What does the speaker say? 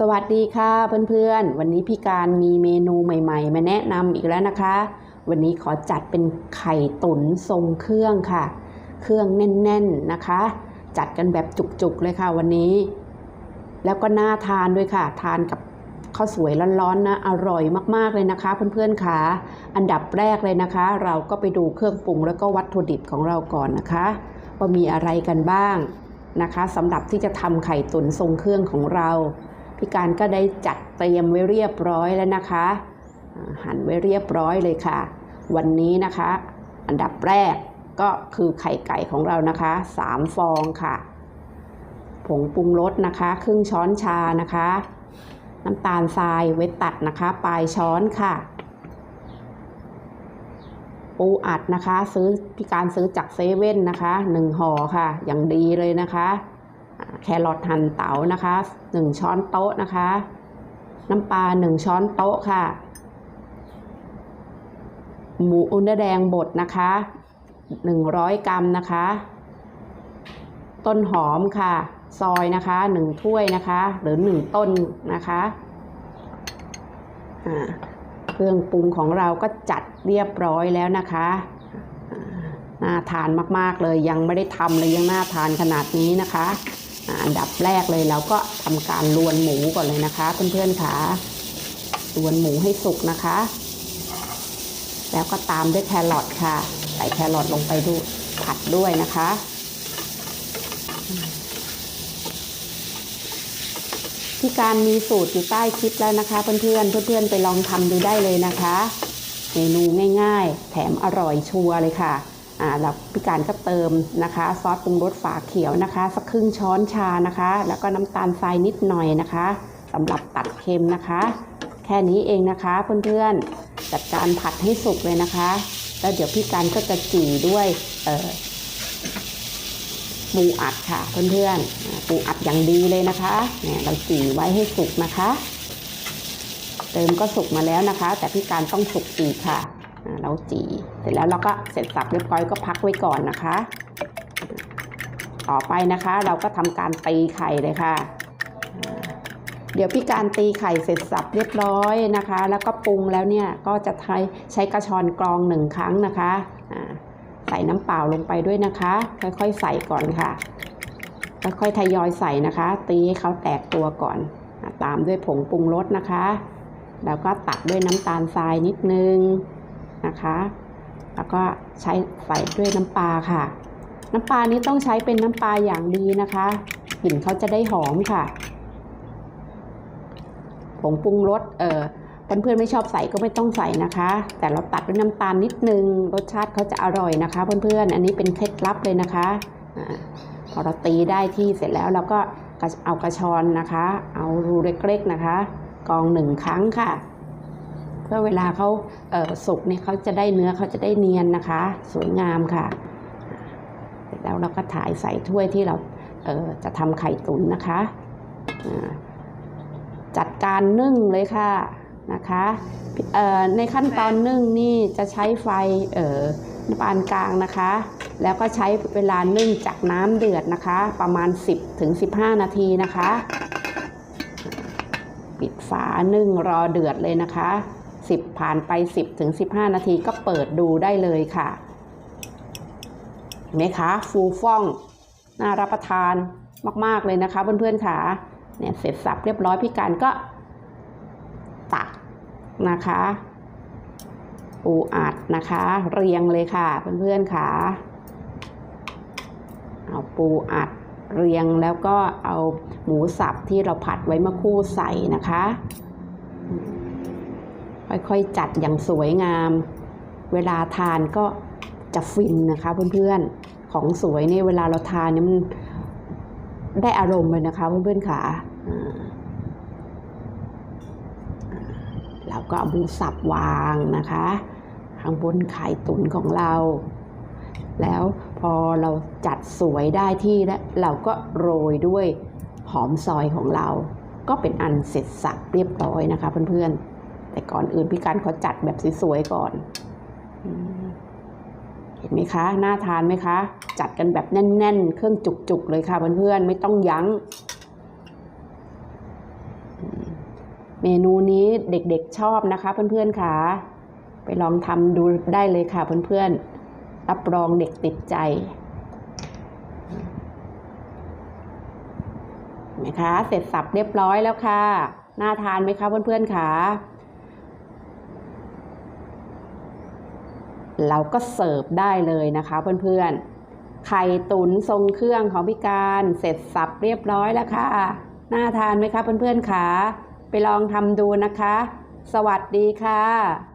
สวัสดีค่ะเพื่อนๆ วันนี้พี่การมีเมนูใหม่ๆ มาแนะนำอีกแล้วนะคะ วันนี้ขอจัดเป็นไข่ตุ๋นทรงเครื่องค่ะ เครื่องแน่นๆนะคะ จัดกันแบบจุกๆเลยค่ะวันนี้ แล้วก็น่าทานด้วยค่ะ ทานกับข้าวสวยร้อนๆนะอร่อยมากๆเลยนะคะเพื่อนๆค่ะ อันดับแรกเลยนะคะ เราก็ไปดูเครื่องปรุงแล้วก็วัตถุดิบของเราก่อนนะคะว่ามีอะไรกันบ้างนะคะสำหรับที่จะทำไข่ตุ๋นทรงเครื่องของเรา พี่การก็ได้จัดเตรียมไว้เรียบร้อยแล้วนะคะ หั่นไว้เรียบร้อยเลยค่ะ วันนี้นะคะ อันดับแรกก็คือไข่ไก่ของเรานะคะ 3 ฟองค่ะ ผงปรุงรสนะคะ ครึ่งช้อนชานะคะ น้ำตาลทรายไว้ตัดนะคะ ปลายช้อนค่ะ ปูอัดนะคะ ซื้อพี่การซื้อจากเซเว่นนะคะหนึ่งห่อค่ะ อย่างดีเลยนะคะ แครอทหั่นเต๋านะคะหนึ่งช้อนโต๊ะนะคะ น้ำปลาหนึ่งช้อนโต๊ะค่ะ หมูอุนแดงบดนะคะหนึ่งร้อยกรัมนะคะ ต้นหอมค่ะ ซอยนะคะหนึ่งถ้วยนะคะ หรือหนึ่งต้นนะคะเครื่องปรุงของเราก็จัดเรียบร้อยแล้วนะคะน่าทานมาก ๆ เลยยังไม่ได้ทำเลยยังน่าทานขนาดนี้นะคะ อันดับแรกเลยเราก็ทำการลวนหมูก่อนเลยนะคะเพื่อนๆค่ะลวนหมูให้สุกนะคะ แล้วก็ตามด้วยแครอทค่ะ ใส่แครอทลงไปด้วยผัดด้วยนะคะพี่การมีสูตรอยู่ใต้คลิปแล้วนะคะ เพื่อนๆเพื่อนๆไปลองทำดูได้เลยนะคะ เมนูง่าย ๆ แถมอร่อยชัวร์เลยค่ะ อ่าแล้วพี่การก็เติมนะคะ ซอสปรุงรสฝาเขียวนะคะ สักครึ่งช้อนชานะคะ แล้วก็น้ำตาลทรายนิดหน่อยนะคะสำหรับตัดเค็มนะคะ แค่นี้เองนะคะเพื่อนๆจัดการผัดให้สุกเลยนะคะ แล้วเดี๋ยวพี่การก็จะจี่ด้วยเออปูอัดค่ะเพื่อนๆปูอัดอย่างดีเลยนะคะเนี่ยเราจี่ไว้ให้สุกนะคะ เติมก็สุกมาแล้วนะคะ แต่พี่การต้องสุกอีกค่ะ เราจีเสร็จแล้วเราก็เสร็จสับเรียบร้อยก็พักไว้ก่อนนะคะ ต่อไปนะคะ เราก็ทำการตีไข่เลยค่ะ เดี๋ยวพี่การตีไข่เสร็จสับเรียบร้อยนะคะ แล้วก็ปรุงแล้วเนี่ยก็จะใช้ใช้กระชอนกรองหนึ่งครั้งนะคะใส่น้ำเปล่าลงไปด้วยนะคะ ค่อยๆใส่ก่อนค่ะค่อยๆทยอยใส่นะคะ ตีให้เขาแตกตัวก่อน ตามด้วยผงปรุงรสนะคะ แล้วก็ตัดด้วยน้ำตาลทรายนิดนึง นะคะ แล้วก็ใช้ใส่ด้วยน้ำปลาค่ะ น้ำปลานี้ต้องใช้เป็นน้ำปลาอย่างดีนะคะกลิ่นเขาจะได้หอมค่ะผงปรุงรสเออเพื่อนๆไม่ชอบใส่ก็ไม่ต้องใส่นะคะ แต่เราตัดด้วยน้ำตาลนิดนึง รสชาติเขาจะอร่อยนะคะ เพื่อนๆ อันนี้เป็นเคล็ดลับเลยนะคะพอเราตีได้ที่เสร็จแล้วเราก็เอากระชอนนะคะ เอารูเล็กๆนะคะ กองหนึ่งครั้งค่ะ เพื่อเวลาเขาเสุกเนี่ยเขาจะได้เนื้อเขาจะได้เนียนนะคะ สวยงามค่ะ เสร็จแล้วเราก็ถ่ายใส่ถ้วยที่เราเจะทำไข่ตุ๋นนะคะ จัดการนึ่งเลยค่ะนะคะในขั้นตอนนึ่งนี่จะใช้ไฟเปานกลางนะคะ แล้วก็ใช้เวลานึ่งจากน้ำเดือดนะคะ ประมาณ 10ถึง15 นาทีนะคะ ปิดฝานึ่งรอเดือดเลยนะคะ 10 ผ่านไป 10ถึง15 นาทีก็เปิดดูได้เลยค่ะเห็นไหมคะฟูฟ่องน่ารับประทานมาก ๆ เลยนะคะเพื่อนๆค่ะเนี่ยเสร็จสับเรียบร้อยพี่การก็ตักนะคะปูอัดนะคะ เรียงเลยค่ะเพื่อนๆค่ะเอาปูอัดเรียงแล้วก็เอาหมูสับที่เราผัดไว้เมื่อคู่ใส่นะคะ ค่อยๆจัดอย่างสวยงาม เวลาทานก็จะฟินนะคะเพื่อนๆของสวยเนี่ยเวลาเราทานเนี่ยมันได้อารมณ์เลยนะคะเพื่อนๆค่ะเราก็เอาหมูสับวางนะคะ ข้างบนไข่ตุ๋นของเรา แล้วพอเราจัดสวยได้ที่แล้วเราก็โรยด้วยหอมซอยของเรา ก็เป็นอันเสร็จสับเรียบร้อยนะคะเพื่อนๆ แต่ก่อนอื่นพี่การขอจัดแบบสวยๆก่อนเห็นไหมคะ น่าทานไหมคะ จัดกันแบบแน่น ๆ เครื่องจุกๆเลยค่ะเพื่อนๆไม่ต้องยั้ง เมนูนี้เด็กๆชอบนะคะ เพื่อนๆค่ะ ไปลองทำดูได้เลยค่ะเพื่อนๆ รับรองเด็กติดใจเห็นไหมคะเสร็จสับเรียบร้อยแล้วค่ะ น่าทานไหมคะเพื่อนๆค่ะ เราก็เสิร์ฟได้เลยนะคะเพื่อนๆ ไข่ตุ๋นทรงเครื่องของพี่การเสร็จสับเรียบร้อยแล้วค่ะ น่าทานไหมคะเพื่อนๆค่ะไปลองทำดูนะคะ สวัสดีค่ะ